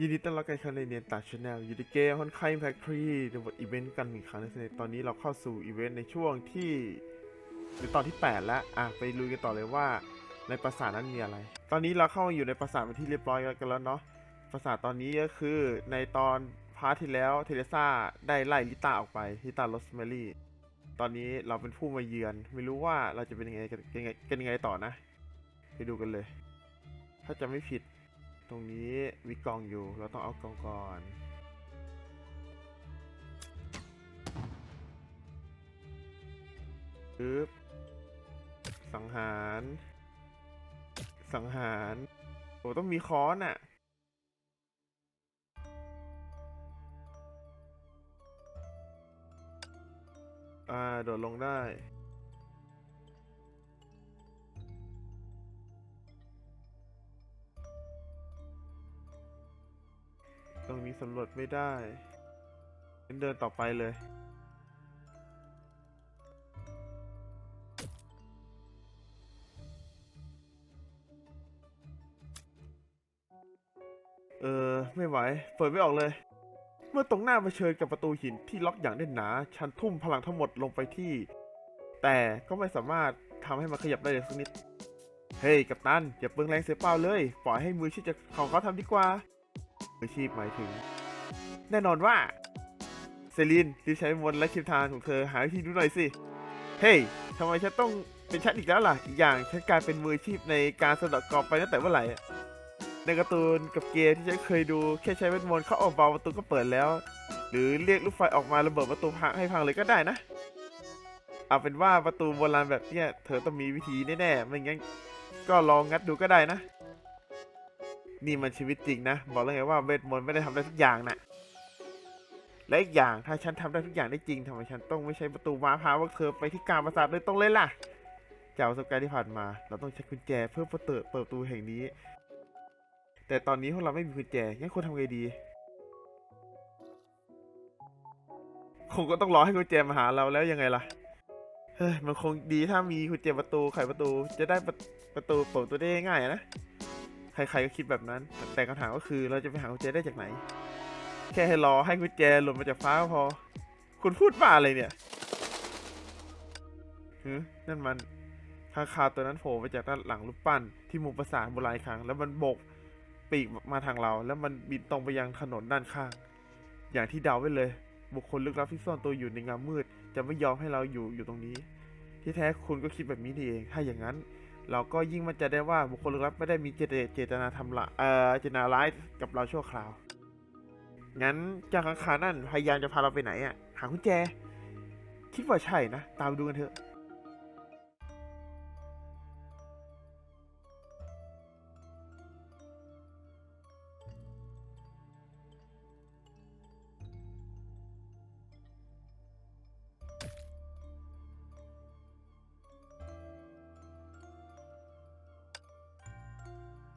ยินดีต้อนรับกันเข้าในเนียนตาชาแนลยูดิเกฮอนไคแฟคทรีในบทอีเวนต์กันอีกครั้งในตอนนี้เราเข้าสู่อีเวนต์ในช่วงที่หรือตอนที่ 8 แล้วอะไปลุยกันต่อเลยว่าในปราสาทนั้นมีอะไร ตอนนี้เราเข้ามาอยู่ในปราสาทเป็นที่เรียบร้อยกันแล้วเนาะปราสาทตอนนี้ก็คือในตอนพาร์ทที่แล้วเทเรซ่าได้ไล่ลิต้าออกไปลิต้าโรสแมรี่ตอนนี้เราเป็นผู้มาเยือน ไม่รู้ว่าเราจะเป็นยังไงกันยังไงกันยังไงต่อนะ ไปดูกันเลย ถ้าจะไม่ผิด ตรงนี้มีกล่องอยู่ เราต้องเอากล่องก่อนปึ๊บสังหาร สังหารโอ้ต้องมีค้อนอะอ่า โดดลงได้ สำรวจไม่ได้งั้นเดินต่อไปเลย เออ ไม่ไหว เปิดไม่ออกเลย เมื่อตรงหน้าเผชิญกับประตูหินที่ล็อกอย่างแน่นหนา ฉันทุ่มพลังทั้งหมดลงไปที่ แต่ก็ไม่สามารถทำให้มันขยับได้เลยสักนิด เฮ้ย กัปตัน อย่าเปลืองแรงเสียเปล่าเลย ปล่อยให้มือชีพของเขาทำดีกว่า มือชีพหมายถึง แน่นอนว่า เซรีนรีบใช้มนต์และคิมทานของเธอหาวิธีดูหน่อยสิ เฮ้ยทำไมฉันต้องเป็นฉันอีกแล้วล่ะ อีกอย่างฉันกลายเป็นมืออาชีพในการสะดอกกรอบไปตั้งแต่เมื่อไหร่ ในการ์ตูนกับเกมที่ฉันเคยดูแค่ใช้เวทมนต์เข้าออกเบาประตูก็เปิดแล้ว หรือเรียกลูกไฟออกมาระเบิดประตูพังให้พังเลยก็ได้นะ เอาเป็นว่าประตูโบราณแบบเนี้ยเธอต้องมีวิธีแน่ๆ ไม่งั้นก็ลองงัดดูก็ได้นะ นี่มันชีวิตจริงนะ บอกแล้วไงว่าเวทมนต์ไม่ได้ทำได้ทุกอย่างนะ และอีกอย่างถ้าฉันทำได้ทุกอย่างได้จริงทำไมฉันต้องไม่ใช้ประตูม้าพาพวกเธอไปที่กางปราสาทโดยตรงเลยล่ะ จากประสบการณ์ที่ผ่านมา เราต้องใช้กุญแจเพื่อเปิดเปิดประตูแห่งนี้ แต่ตอนนี้พวกเราไม่มีกุญแจงั้นควรทำไงดี คงก็ต้องรอให้กุญแจมาหาเราแล้วยังไงล่ะ เฮ้ยมันคงดีถ้ามีกุญแจประตูไขประตูจะได้ประประตูเปิดตัวได้ง่ายนะ ใครๆก็คิดแบบนั้น แต่แต่คำถามก็คือเราจะไปหากุญแจได้จากไหน แค่ให้รอให้กุญแจหล่นมาจากฟ้าพอ คุณพูดบ้าอะไรเนี่ยฮึนั่นมันข้าคาตัวนั้นโผล่มาจากด้านหลังรูปปั้นที่มุมประสาทโบราณครั้ง แล้วมันโบกปีกมาทางเรา แล้วมันบินตรงไปยังถนนด้านข้าง อย่างที่เดาไว้เลย บุคคลลึกลับที่ซ่อนตัวอยู่ในเงามืด จะไม่ยอมให้เราอยู่อยู่ตรงนี้ ที่แท้คุณก็คิดแบบนี้นี่เอง ถ้าอย่างนั้น เราก็ยิ่งมั่นใจได้ว่าบุคคลลึกลับไม่ได้มีเจตเจตนาทำละเอ่อเจตนาร้ายกับเราชั่วคราว งั้นเจ้าข้างคานั่นพยายามจะพาเราไปไหนอะหากุญแจ คิดว่าใช่นะ ตามดูกันเถอะ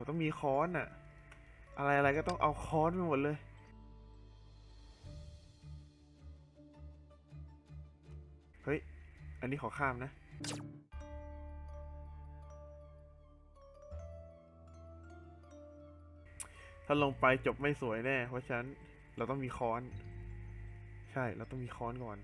ต้องมีค้อนอะอะไรอะไรก็ต้องเอาค้อนไปหมดเลย อันนี้ขอข้ามนะ ถ้าลงไปจบไม่สวยแน่ เพราะฉะนั้นเราต้องมีค้อน ใช่ เราต้องมีค้อนก่อน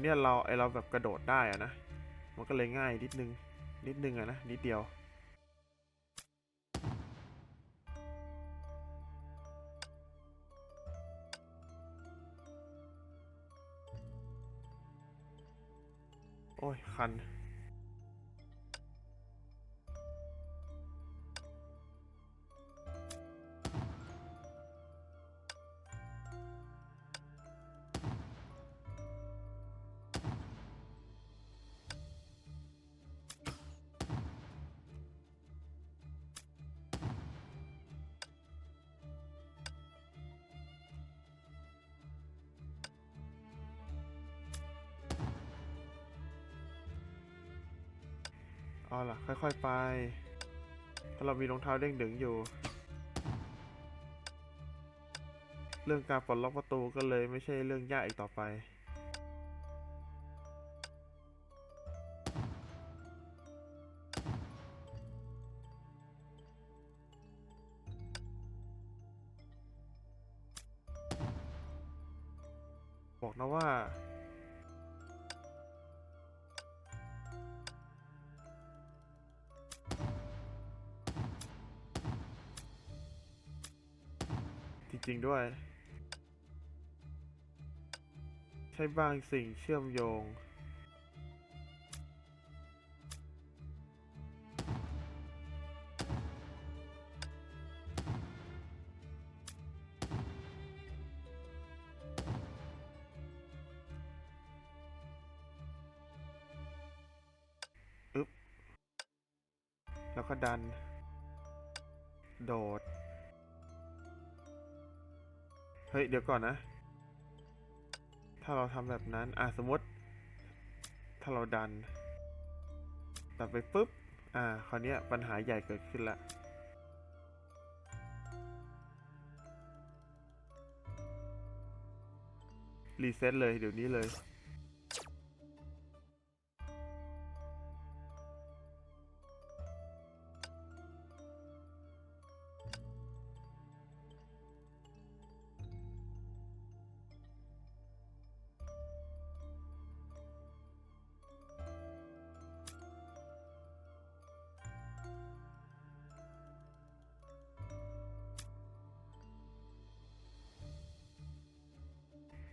อนเนี้ยเราไอเราแบบกระโดดได้อะนะ มันก็เลยง่ายนิดนึง นิดนึงอะนะ นิดเดียวโอ้ย คัน อ๋อล่ะ ค่อยๆไปเพราะเรามีรองเท้าเด้งดึงอยู่ เรื่องการปลดล็อกประตูก็เลยไม่ใช่เรื่องยากอีกต่อไป บอกนะว่า ริง ๆ ด้วย ใช้บางสิ่งเชื่อมโยง ฮ้ย เดี๋ยวก่อนนะ ถ้าเราทำแบบนั้น อะสมมติ ถ้าเราดัน ดันไปปุ๊บ อ่า คราวนี้ปัญหาใหญ่เกิดขึ้นละรีเซ็ตเลยเดี๋ยวนี้เลย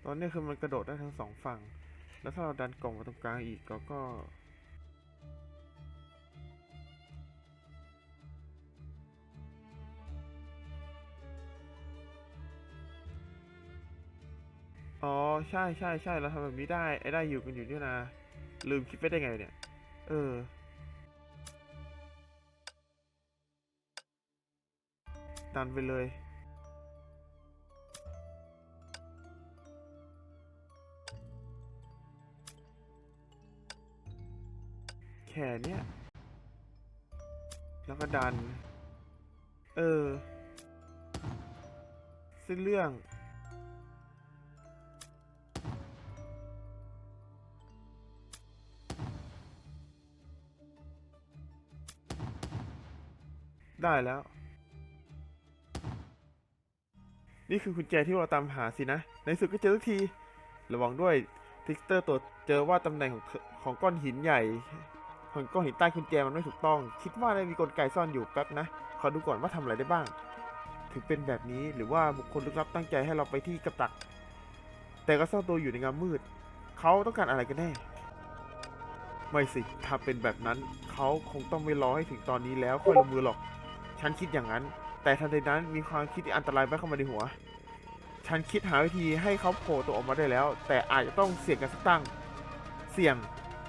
ตอนนี้คือมันกระโดดได้ทั้งสองฝั่ง แล้วถ้าเราดันกล่องมาตรงกลางอีกก็ก็อ๋อใช่ใช่ใช่เราทำแบบนี้ได้ไอ้ได้อยู่กันอยู่นี่นะ ลืมคิดไปได้ไงเนี่ย เออ ดันไปเลย แขนเนี่ยแล้วก็ดัน เออสิ้นเรื่อง ได้แล้ว นี่คือกุญแจที่เราตามหาสินะ ในสุดก็เจอสักที ระวังด้วยทิกเตอร์ตัวเจอว่าตำแหน่งของของก้อนหินใหญ่ ของก้อนหินใต้กุญแจมันไม่ถูกต้อง คิดว่าได้มีกลไกซ่อนอยู่แป๊บนะ ขอดูก่อนว่าทำอะไรได้บ้าง ถึงเป็นแบบนี้หรือว่าบุคคลลึกลับตั้งใจให้เราไปที่กับตัก แต่ก็ซ่อนตัวอยู่ในเงามืด เขาต้องการอะไรกันแน่ ไม่สิ ถ้าเป็นแบบนั้น เขาคงต้องไม่รอให้ถึงตอนนี้แล้วค่อยลงมือหรอก ฉันคิดอย่างนั้น แต่ทันใดนั้นมีความคิดที่อันตรายแวบเข้ามาในหัว ฉันคิดหาวิธีให้เขาโผล่ตัวออกมาได้แล้ว แต่อาจจะต้องเสี่ยงกันสักตั้ง เสี่ยง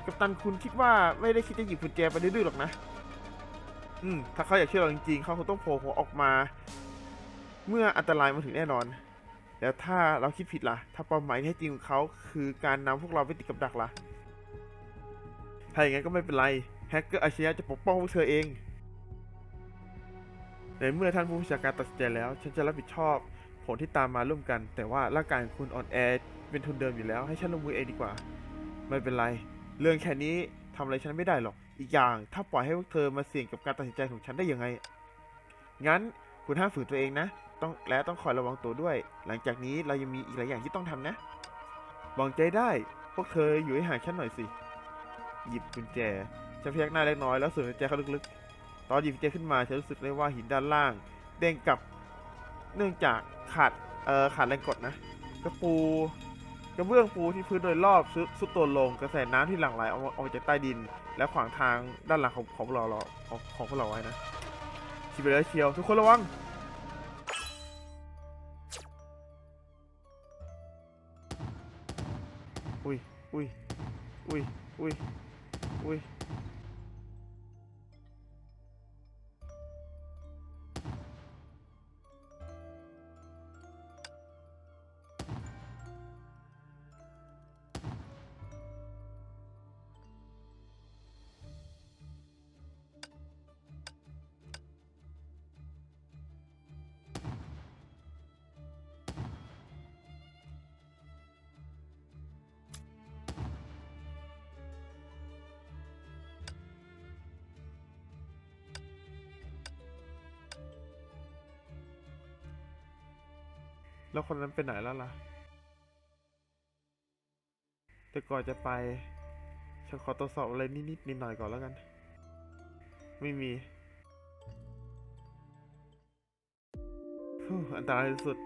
กัปตันคุณคิดว่าไม่ได้คิดจะหยิบกุญแจไปดื้อๆหรอกนะ อืม ถ้าเขาอยากเชื่อเราจริงๆ เขาคงต้องโผล่หัวออกมา เมื่ออันตรายมาถึงแน่นอน แล้วถ้าเราคิดผิดล่ะ ถ้าเป้าหมายที่แท้จริงของเขาคือการนำพวกเราไปติดกับดักล่ะ ถ้าอย่างนั้นก็ไม่เป็นไร แฮกเกอร์อาชญาจะปกป้องพวกเธอเอง ในเมื่อท่านผู้บัญชาการตัดสินใจแล้ว ฉันจะรับผิดชอบ ผลที่ตามมาร่วมกัน แต่ว่าร่างกายของคุณอ่อนแอเป็นทุนเดิมอยู่แล้ว ให้ฉันลงมือเองดีกว่า ไม่เป็นไร เรื่องแค่นี้ทำอะไรฉันไม่ได้หรอก อีกอย่างถ้าปล่อยให้พวกเธอมาเสี่ยงกับการตัดสินใจของฉันได้ยังไง งั้นคุณห้ามฝืนตัวเองนะ ต้องและต้องคอยระวังตัวด้วย หลังจากนี้เรายังมีอีกหลายอย่างที่ต้องทำนะวางใจได้ พวกเธออยู่ให้ห่างฉันหน่อยสิ หยิบกุญแจ ฉันพยักหน้าเล็กน้อยแล้วสูดหายใจเข้าลึกๆ ตอนหยิบกุญแจขึ้นมาฉันรู้สึกเลยว่าหินด้านล่าง เด้งกลับ เนื่องจากขาด เอ่อ ขาดแรงกดนะ กระปู กระเบื้องปูที่พื้นโดยรอบซุดซุดตัวลงกระแสน้ำที่หลั่งไหลออกมาออกมาจากใต้ดิน และขวางทางด้านหลังของของพวกเราเราของของพวกเราไว้นะชิบเลยเชียวทุกคนระวังอุ้ยอุ้ยอุ้ยอุ้ยอุ้ย แล้วคนนั้นไปไหนแล้วล่ะ แต่ก่อนจะไปฉันขอตรวจสอบอะไรนิดๆนิดหน่อยก่อนแล้วกัน ไม่มีอันตรายที่สุด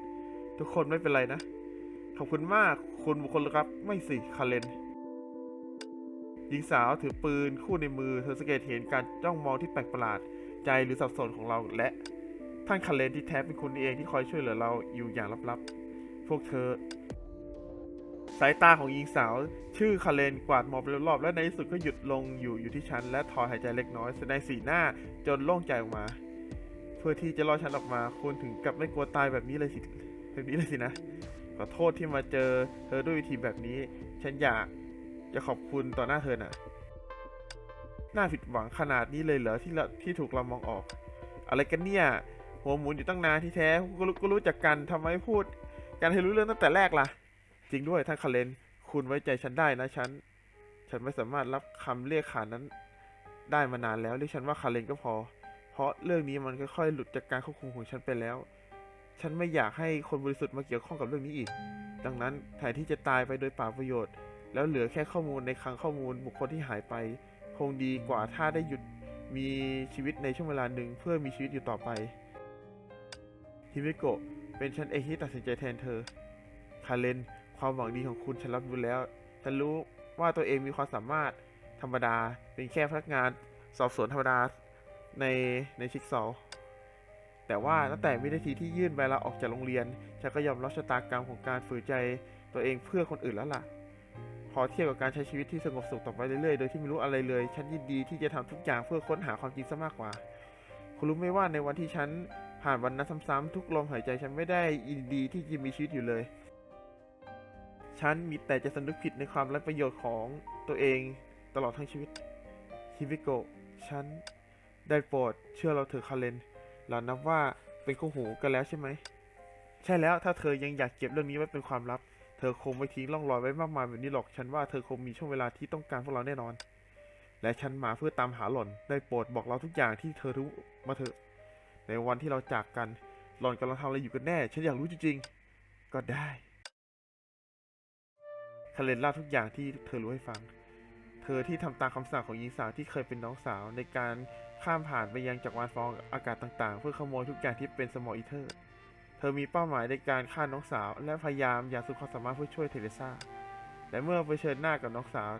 ทุกคนไม่เป็นไรนะ ขอบคุณมากคุณบุคคลครับ ไม่สิคาเลนหญิงสาวถือปืนคู่ในมือเธอสังเกตเห็นการจ้องมองที่แปลกประหลาดใจหรือสับสนของเราและ ท่านคาเลนที่แท้เป็นคุณเองที่คอยช่วยเหลือเราอยู่อย่างลับๆ พวกเธอ สายตาของหญิงสาว ชื่อคาเลนกวาดมองไปรอบๆและในที่สุดก็หยุดลงอยู่อยู่ที่ฉัน และถอนหายใจเล็กน้อยแสดงสีหน้าจนโล่งใจออกมา เพื่อที่จะรอฉันออกมาคุณถึงกับไม่กลัวตายแบบนี้เลยสิแบบนี้เลยสินะขอโทษที่มาเจอเธอด้วยวิธีแบบนี้ ฉันอยากจะขอบคุณต่อหน้าเธอน่ะ น่าผิดหวังขนาดนี้เลยเหรอที่ที่ถูกเรามองออก อะไรกันเนี่ย หัวหมุนอยู่ตั้งนานที่แท้ก็รู้ก็รู้จักกันทำไมพูด กันให้รู้เรื่องตั้งแต่แรกล่ะ จริงด้วยท่านคาเลน คุณไว้ใจฉันได้นะฉัน ฉันไม่สามารถรับคำเรียกขานนั้น ได้มานานแล้วเรียกฉันว่าคาเลนก็พอ เพราะเรื่องนี้มันค่อยๆหลุดจากการควบคุมของฉันไปแล้ว ฉันไม่อยากให้คนบริสุทธิ์มาเกี่ยวข้องกับเรื่องนี้อีก ดังนั้นแทนที่จะตายไปโดยเปล่าประโยชน์ แล้วเหลือแค่ข้อมูลในคลังข้อมูลบุคคลที่หายไป คงดีกว่าถ้าได้หยุดมีชีวิตในช่วงเวลาหนึ่งเพื่อมีชีวิตอยู่ต่อไป ฮิมิโกะเป็นฉันเองที่ตัดสินใจแทนเธอ คาเลน ความหวังดีของคุณฉันรับรู้แล้ว ฉันรู้ว่าตัวเองมีความสามารถธรรมดา เป็นแค่พนักงานสอบสวนธรรมดาในในชิกซอว์แต่ว่าตั้งแต่วินาทีที่ยื่นใบลาออกจากโรงเรียน ฉันก็ยอมรับชะตากรรมของการฝืนใจตัวเองเพื่อคนอื่นแล้วล่ะพอเทียบกับการใช้ชีวิตที่สงบสุขต่อไปเรื่อยๆ โดยที่ไม่รู้อะไรเลย ฉันยินดีที่จะทำทุกอย่างเพื่อค้นหาความจริงซะมากกว่า คุณรู้ไหมว่าในวันที่ฉัน ผ่านวันนั้นซ้ำๆทุกลมหายใจฉันไม่ได้ยินดีที่จะมีชีวิตอยู่เลย ฉันมีแต่จะสำนึกผิดในความไร้ประโยชน์ของตัวเองตลอดทั้งชีวิตฮิบิโกะฉันได้โปรดเชื่อเราเถอะคาเลนเรานับว่าเป็นคู่หูกันแล้วใช่ไหม ใช่แล้วถ้าเธอยังอยากเก็บเรื่องนี้ไว้เป็นความลับ เธอคงไม่ทิ้งร่องรอยไว้มากมายแบบนี้หรอกฉันว่าเธอคงมีช่วงเวลาที่ต้องการพวกเราแน่นอน และฉันมาเพื่อตามหาหล่อนได้โปรดบอกเราทุกอย่างที่เธอรู้มาเถอะ ในวันที่เราจากกัน หล่อนกำลังทำอะไรอยู่กันแน่ ฉันอยากรู้จริงๆ ก็ได้คาเลนเล่าทุกอย่างที่เธอรู้ให้ฟัง เธอที่ทำตามคำสั่งของหญิงสาวที่เคยเป็นน้องสาวในการข้ามผ่านไปยังจักรวาลฟองอากาศต่างๆ เพื่อขโมยทุกอย่างที่เป็นสมออีเทอร์ เธอมีเป้าหมายในการฆ่าน้องสาว และพยายามอย่างสุดความสามารถเพื่อช่วยเทเรซาแต่เมื่อเผชิญหน้ากับน้องสาว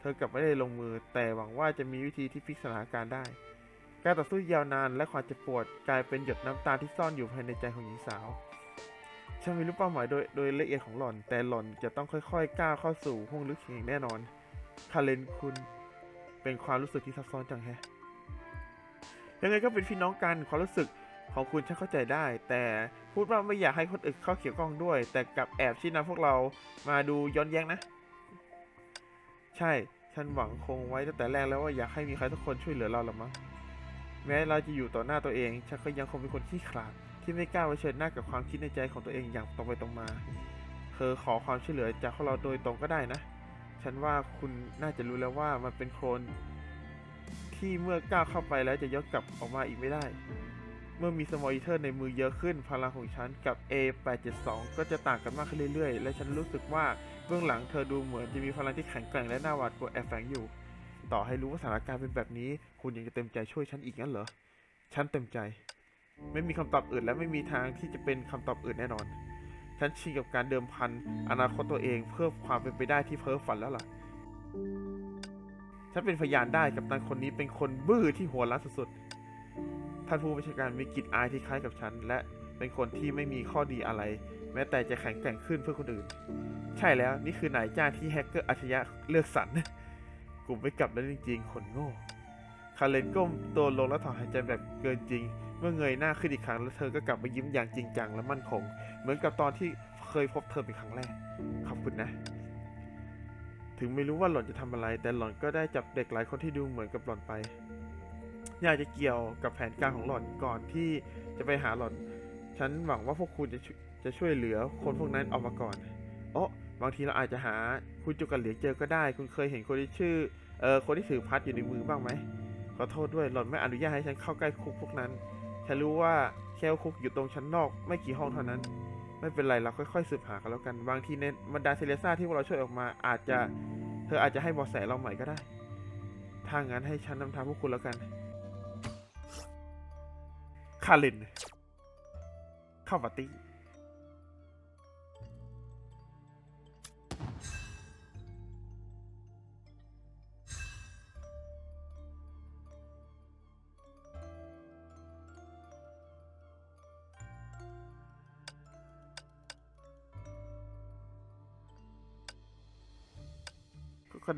เธอกลับไม่ได้ลงมือ แต่หวังว่าจะมีวิธีที่พลิกสถานการณ์ได้ การต่อสู้ยาวนานและความเจ็บปวดกลายเป็นหยดน้ำตาที่ซ่อนอยู่ภายในใจของหญิงสาวฉันไม่รู้เป้าหมายโดยโดยละเอียดของหล่อน แต่หล่อนจะต้องค่อยๆก้าวเข้าสู่ห้องลึกอย่างแน่นอนคาเลนคุณเป็นความรู้สึกที่ซับซ้อนจังแฮะยังไงก็เป็นพี่น้องกันความรู้สึกของคุณฉันเข้าใจได้ แต่พูดว่าไม่อยากให้คนอื่นเข้าเกี่ยวข้องด้วย แต่กลับแอบชี้นำพวกเรามาดูย้อนแย้งนะ ใช่ ฉันหวังคงไว้ตั้งแต่แรกแล้วว่าอยากให้มีใครสักคนช่วยเหลือเราละมั้ง แม้เราจะอยู่ต่อหน้าตัวเองฉันก็ยังคงเป็นคนขี้ขลาดที่ไม่กล้าเผชิญหน้ากับความคิดในใจของตัวเองอย่างตรงไปตรงมาเธอขอความช่วยเหลือจากพวกเราโดยตรงก็ได้นะ ฉันว่าคุณน่าจะรู้แล้วว่ามันเป็นโคลนที่เมื่อก้าวเข้าไปแล้วจะย้อนกลับออกมาอีกไม่ได้ เมื่อมีสมอลอีเทอร์ในมือเยอะขึ้นพลังของฉันกับ A872 ก็จะต่างกันมากขึ้นเรื่อยๆ และฉันรู้สึกว่าเบื้องหลังเธอดูเหมือนจะมีพลังที่แข็งแกร่งและน่าหวาดกลัวแอบแฝงอยู่ ต่อให้รู้ว่าสถานการณ์เป็นแบบนี้ คุณยังจะเต็มใจช่วยฉันอีกงั้นเหรอ ฉันเต็มใจ ไม่มีคำตอบอื่นและไม่มีทางที่จะเป็นคำตอบอื่นแน่นอน ฉันชินกับการเดิมพันอนาคตตัวเองเพื่อความเป็นไปได้ที่เพ้อฝันแล้วล่ะ ฉันเป็นพยานได้กับตันคนนี้เป็นคนบื้อที่หัวล้านสุดๆ ท่านผู้บัญชาการมีกลิ่นอายที่คล้ายกับฉัน และเป็นคนที่ไม่มีข้อดีอะไร แม้แต่จะแข็งแกร่งขึ้นเพื่อคนอื่น ใช่แล้วนี่คือนายจ้างที่แฮกเกอร์อัจฉริยะเลือกสรร กลุ่มไม่กลับแล้วจริงๆคนโง่ คาเลนก้มตัวลงและถอนหายใจแบบเกินจริง เมื่อเงยหน้าขึ้นอีกครั้งแล้วเธอก็กลับมายิ้มอย่างจริงจังและมั่นคง เหมือนกับตอนที่เคยพบเธอเป็นครั้งแรก ขอบคุณนะ ถึงไม่รู้ว่าหล่อนจะทำอะไร แต่หล่อนก็ได้จับเด็กหลายคนที่ดูเหมือนกับหล่อนไป อยากจะเกี่ยวกับแผนการของหล่อนก่อนที่จะไปหาหล่อน ฉันหวังว่าพวกคุณจะจะช่วยเหลือคนพวกนั้นออกมาก่อน โอ้ บางทีเราอาจจะหาคุณจุกันเหลียงเจอก็ได้ คุณเคยเห็นคนที่ชื่อเออคนที่ถือพัดอยู่ในมือบ้างไหมขอโทษด้วยหล่อนไม่อนุญาตให้ฉันเข้าใกล้คุกพวกนั้น ฉันรู้ว่าแค่คุกอยู่ตรงชั้นนอก ไม่กี่ห้องเท่านั้น ไม่เป็นไรเราค่อยๆสืบหากันแล้วกัน บางทีในบรรดาเทเลซ่าที่พวกเราช่วยออกมา อาจจะเธออาจจะให้เบอแสเราใหม่ก็ได้ ถ้างั้นให้ฉันนำทางพวกคุณแล้วกัน คาริน เข้าปาร์ตี้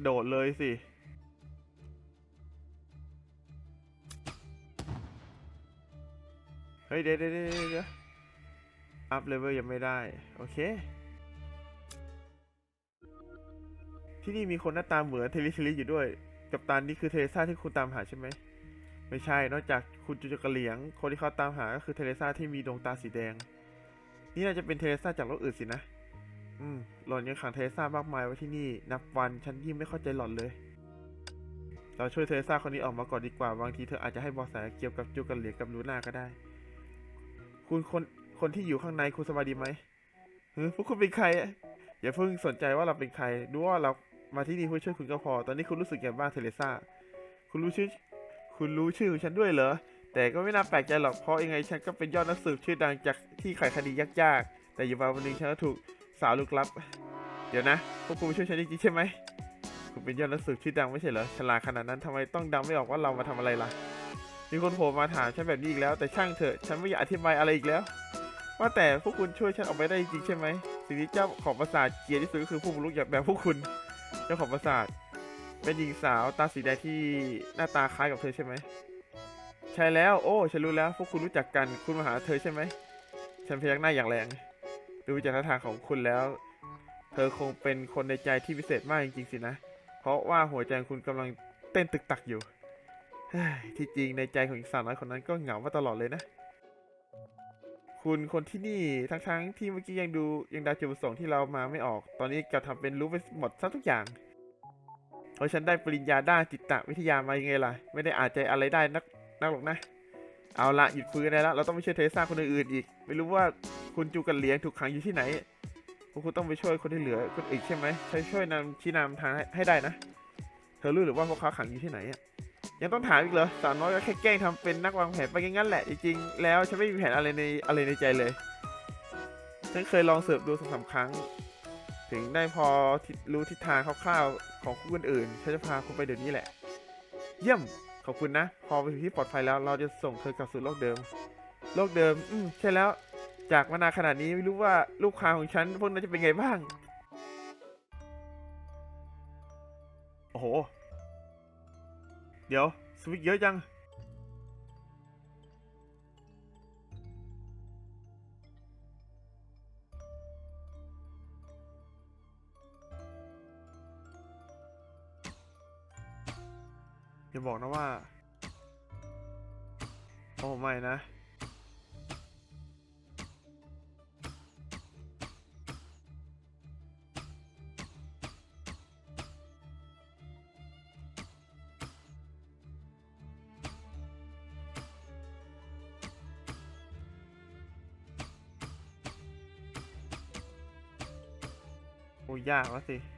โดดเลยสิ เฮ้ย เดี๋ยวเดี๋ยวเดี๋ยวเอัพเลเวลยังไม่ได้ โอเค ที่นี่มีคนหน้าตาเหมือนเทลิชลิอยู่ด้วย กับตานนี่คือเทเลซ่าที่คุณตามหาใช่ไหม ไม่ใช่ นอกจากคุณจูจกระเหลียง คนที่เขาตามหาก็คือเทเลซ่าที่มีดวงตาสีแดง นี่น่าจะเป็นเทเลซ่าจากโลกอื่นสินะ อืมหล่อนยังขังเทเลซ่ามากมายไว้ที่นี่ นับวันฉันยิ่งไม่เข้าใจหล่อนเลย เราช่วยเทเลซ่าคนนี้ออกมาก่อนดีกว่า บางทีเธออาจจะให้เบอแสเกี่ยวกับจูกันเหลียกับลูน่าก็ได้ คุณคนคนที่อยู่ข้างในคุณสบายดีไหมเฮ้ยพวกคุณเป็นใครอะอย่าเพิ่งสนใจว่าเราเป็นใคร ดูว่าเรามาที่นี่เพื่อช่วยคุณก็พอ ตอนนี้คุณรู้สึกอย่างบ้างเทเลซ่า คุณรู้ชื่อ คุณรู้ชื่อของฉันด้วยเหรอ แต่ก็ไม่น่าแปลกใจหรอก เพราะยังไงฉันก็เป็นยอดนักสืบชื่อดังจากที่ไขคดียากๆ แต่อยู่มาวันหนึงฉันก็ถูก สาวลึกลับ เดี๋ยวนะ พวกคุณช่วยฉันจริงๆใช่ไหม คุณเป็นยอดนักสืบชื่อดังไม่ใช่เหรอ ฉลาดขนาดนั้นทำไมต้องดังไม่ออกว่าเรามาทำอะไรล่ะ มีคนโผล่มาถามฉันแบบนี้อีกแล้ว แต่ช่างเถอะ ฉันไม่อยากอธิบายอะไรอีกแล้ว ว่าแต่พวกคุณช่วยฉันออกไปได้จริงๆใช่ไหม สิ่งที่เจ้าของปราสาทเกลียดที่สุดก็คือผู้บุกรุกอย่างแบบพวกคุณ เจ้าของปราสาท เป็นหญิงสาวตาสีแดงที่หน้าตาคล้ายกับเธอใช่ไหมใช่แล้ว โอ้ ฉันรู้แล้ว พวกคุณรู้จักกัน คุณมาหาเธอใช่ไหม ฉันพยักหน้าอย่างแรง ดูจากท่าทางของคุณแล้ว เธอคงเป็นคนในใจที่พิเศษมากจริงๆสินะ เพราะว่าหัวใจคุณกำลังเต้นตึกตักอยู่ ที่จริงในใจของหญิงสาวน้อยคนนั้นก็เหงามาตลอดเลยนะ คุณคนที่นี่ทั้งๆที่เมื่อกี้ยังดูยังดาจุดประสงค์ที่เรามาไม่ออก ตอนนี้กลับทำเป็นรู้ไปหมดซะทุกอย่างเพราะฉันได้ปริญญาด้านจิตวิทยามายังไงล่ะ ไม่ได้อ่านใจอะไรได้นักนักหรอกนะ เอาละหยุดคุยกันได้แล้ว เราต้องไปช่วยเทซ่าคนอื่นอีก ไม่รู้ว่าคุณจูกันเลี้ยงถูกขังอยู่ที่ไหนพวกคุณต้องไปช่วยคนที่เหลือคนอีกใช่ไหมใช้ช่วยนำชี้นำทางให้ได้นะ เธอรู้หรือว่าพวกเขาขังอยู่ที่ไหนอะยังต้องถามอีกเหรอสาวน้อยก็แค่แกล้งทำเป็นนักวางแผนไปงั้นแหละ จริงๆ แล้วฉันไม่มีแผนอะไรในอะไรในใจเลย ฉันเคยลองเสิร์ฟดูสองสามครั้ง ถึงได้พอรู้ทิศทางคร่าวๆของคู่อื่น ฉันจะพาคุณไปเดี๋ยวนี้แหละ เยี่ยม ขอบคุณนะ พอไปที่ปลอดภัยแล้วเราจะส่งเธอกลับสู่โลกเดิม โลกเดิม อืมใช่แล้ว จากมานานขนาดนี้ไม่รู้ว่าลูกค้าของฉันพวกนั้นจะเป็นไงบ้าง โอ้โห เดี๋ยว สวิตเยอะจัง อย่าบอกนะว่าโอ้ไม่นะ โอ้ยากแล้วสิ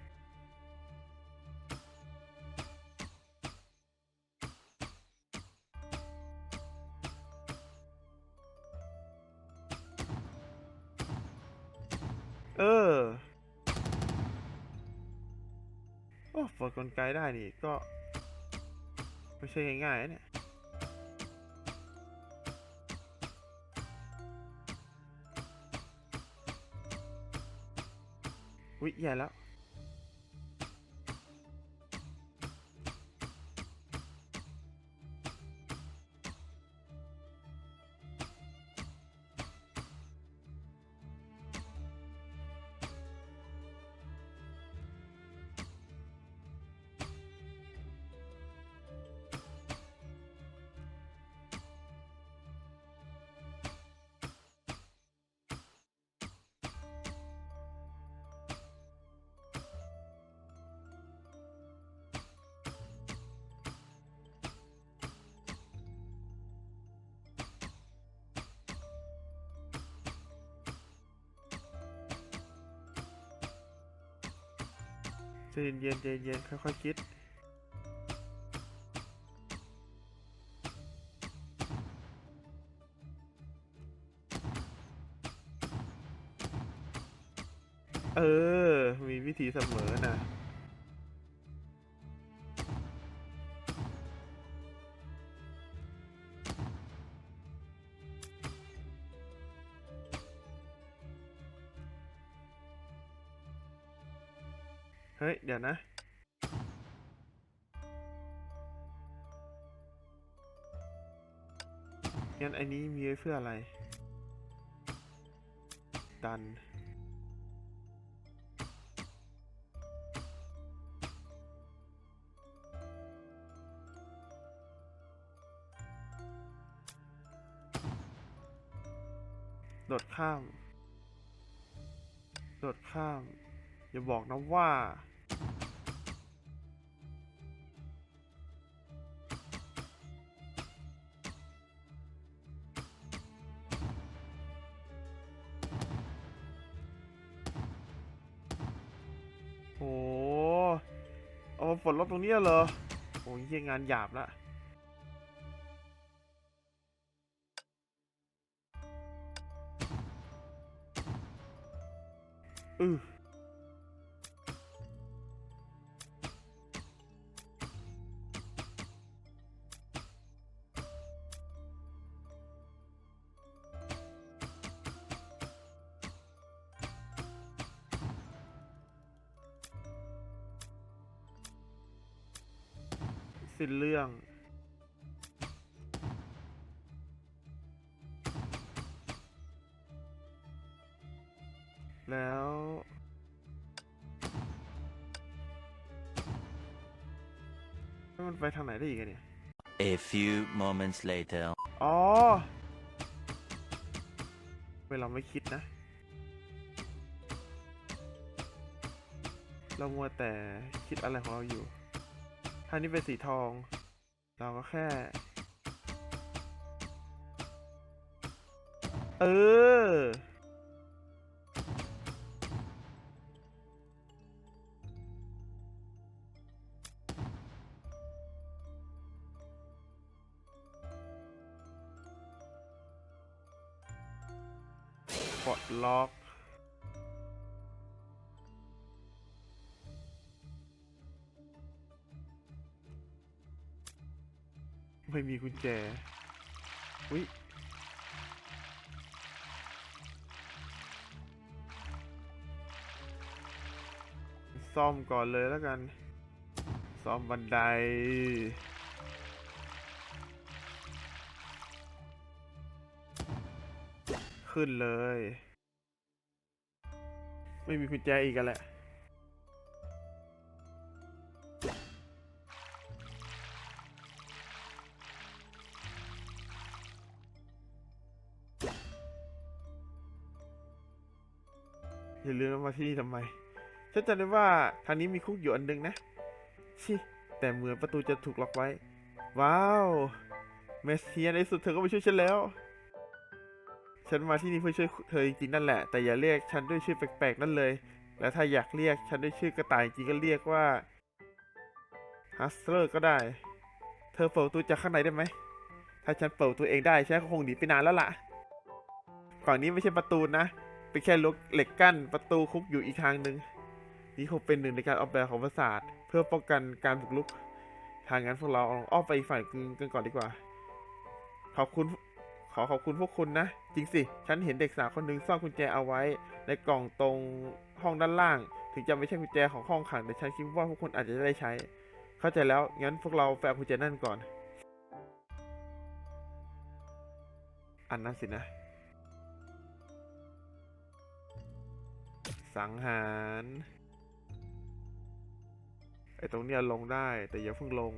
ไกลได้นี่ก็ ไม่ใช่ง่ายๆเนี่ยวิใหญ่แล้ว ใจเย็นๆใจเย็นๆค่อยๆคิด เฮ้ย เดี๋ยวนะ งั้นไอันนี้มีไว้เพื่ออะไร ดัน โดดข้าม โดดข้าม อย่าบอกนะว่า โอ้เอามาปลดตรงนี้เหรอ โอ้ยเหี้ยงานหยาบละอือ สิ้นเรื่องแล้วแล้ว มันไปทางไหนได้อีกอะเนี่ย A few moments later. อ๋อเวลาไม่คิดนะ เรามัวแต่คิดอะไรของเราอยู่ ถ้านี่เป็นสีทอง เราก็แค่ เออ ปลดล็อก ไม่มีกุญแจวิซ่อมก่อนเลยแล้วกัน ซ่อมบันได ขึ้นเลย ไม่มีกุญแจอีกกันแหละ อย่าลืมว่ามาที่นี่ทำไม ฉันจำได้ว่าทางนี้มีคุกอยู่อันหนึงนะ ชิ แต่เหมือนประตูจะถูกล็อกไว้ ว้าว เมสเซียในสุดเธอก็มาช่วยฉันแล้ว ฉันมาที่นี่เพื่อช่วยเธอจริงๆนั่นแหละ แต่อย่าเรียกฉันด้วยชื่อแปลกๆนั่นเลย และถ้าอยากเรียกฉันด้วยชื่อกระต่ายจริงก็เรียกว่าฮัสเลอร์ก็ได้ เธอเปิดประตูจากข้างในได้ไหม ถ้าฉันเปิดประตูเองได้ฉันก็คงหนีไปนานแล้วล่ะ ฝั่งนี้ไม่ใช่ประตูนะ เป็นแค่ลูกเหล็กกั้นประตูคุกอยู่อีกทางหนึ่งนี่คงเป็นหนึ่งในการออกแบบของปราสาทเพื่อป้องกันการบุกรุก ทางนั้นพวกเราอาอ้อมไปอีกฝั่งนึงกันก่อนดีกว่า ขอบคุณขอขอบคุณพวกคุณนะ จริงสิ ฉันเห็นเด็กสาวคนหนึ่งซ่อนกุญแจเอาไว้ ในกล่องตรงห้องด้านล่าง ถึงจะไม่ใช่กุญแจของห้องขังแต่ฉันคิดว่าพวกคุณอาจจะได้ใช้ เข้าใจแล้วงั้นพวกเราไปเอากุญแจนั่นก่อน อันนั้นสินะ สังหารไอ้ตรงเนี้ยลงได้แต่อย่าเพิ่งลง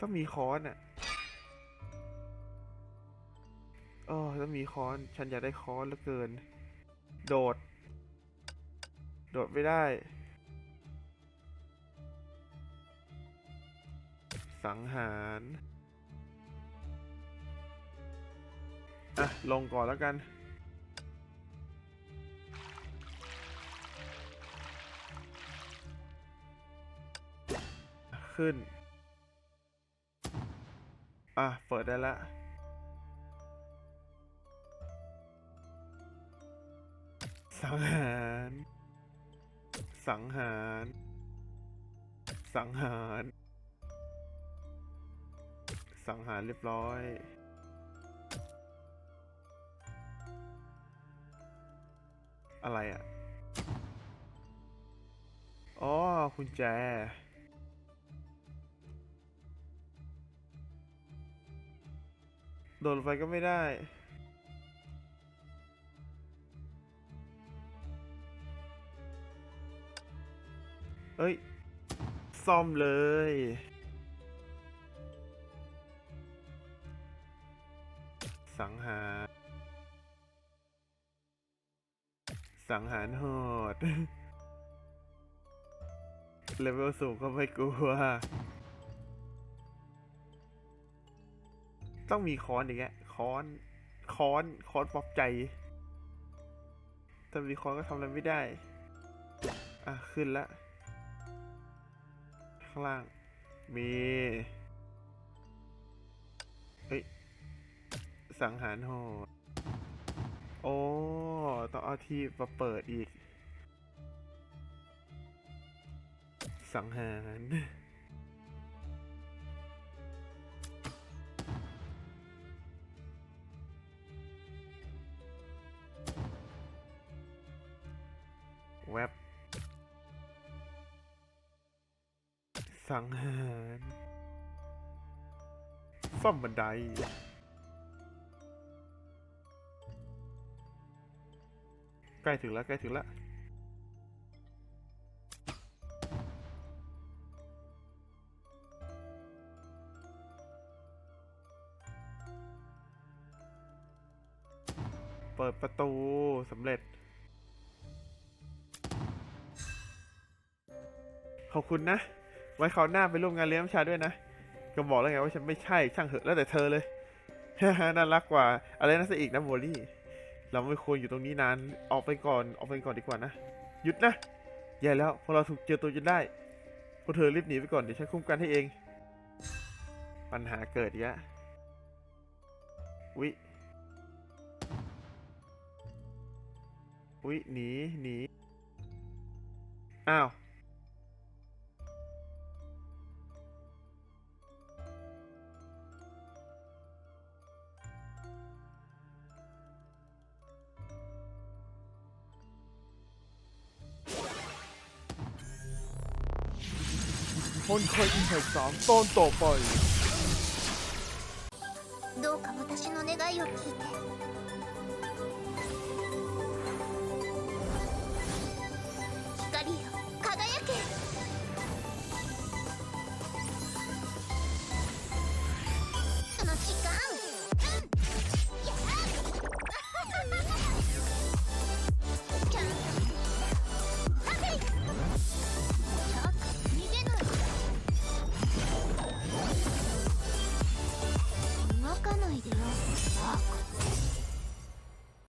ต้องมีค้อนอะเออต้องมีค้อน ฉันอยากได้ค้อนเหลือเกิน โดด โดดไม่ได้ สังหาร่ะลงก่อนแล้วกัน ขึ้น อะ เปิดได้ละสังหาร สังหาร สังหาร สังหารเรียบร้อย อะไรอะ อ๋อคุณแจ โดดไปก็ไม่ได้ เอ้ย ซ่อมเลยสังหาร สังหารโหด เลเวลสูงก็ไม่กลัว ต้องมีค้อนอย่างเงี้ยค้อนค้อนค้อนปอบใจถ้ามีค้อนก็ทำอะไรไม่ได้ อะ ขึ้นละ ข้างล่าง มี เฮ้ย สังหารโหด โอ้ต้องเอาที่มาเปิดอีก สังหารแวบสังหารซ่อมบันได ใกล้ถึงแล้วใกล้ถึงแล้วเปิดประตูสำเร็จ ขอบคุณนะ ไว้คราวหน้าไปร่วมงานเลี้ยงชาด้วยนะ ก็บอกแล้วไงว่าฉันไม่ใช่ช่างเหอะแล้วแต่เธอเลย น่ารักกว่า อะไรนั่นซะอีกนะโมลี่ เราไม่ควรอยู่ตรงนี้นาน ออกไปก่อน ออกไปก่อนดีกว่านะ หยุดนะ แย่แล้วพวกเราถูกเจอตัวจนได้ พวกเธอรีบหนีไปก่อนเดี๋ยวฉันคุ้มกันให้เอง ปัญหาเกิดอีกแล้ววิวิหนี หนี อ้าว คนเคยอินเทอร์สามตอนต่อไป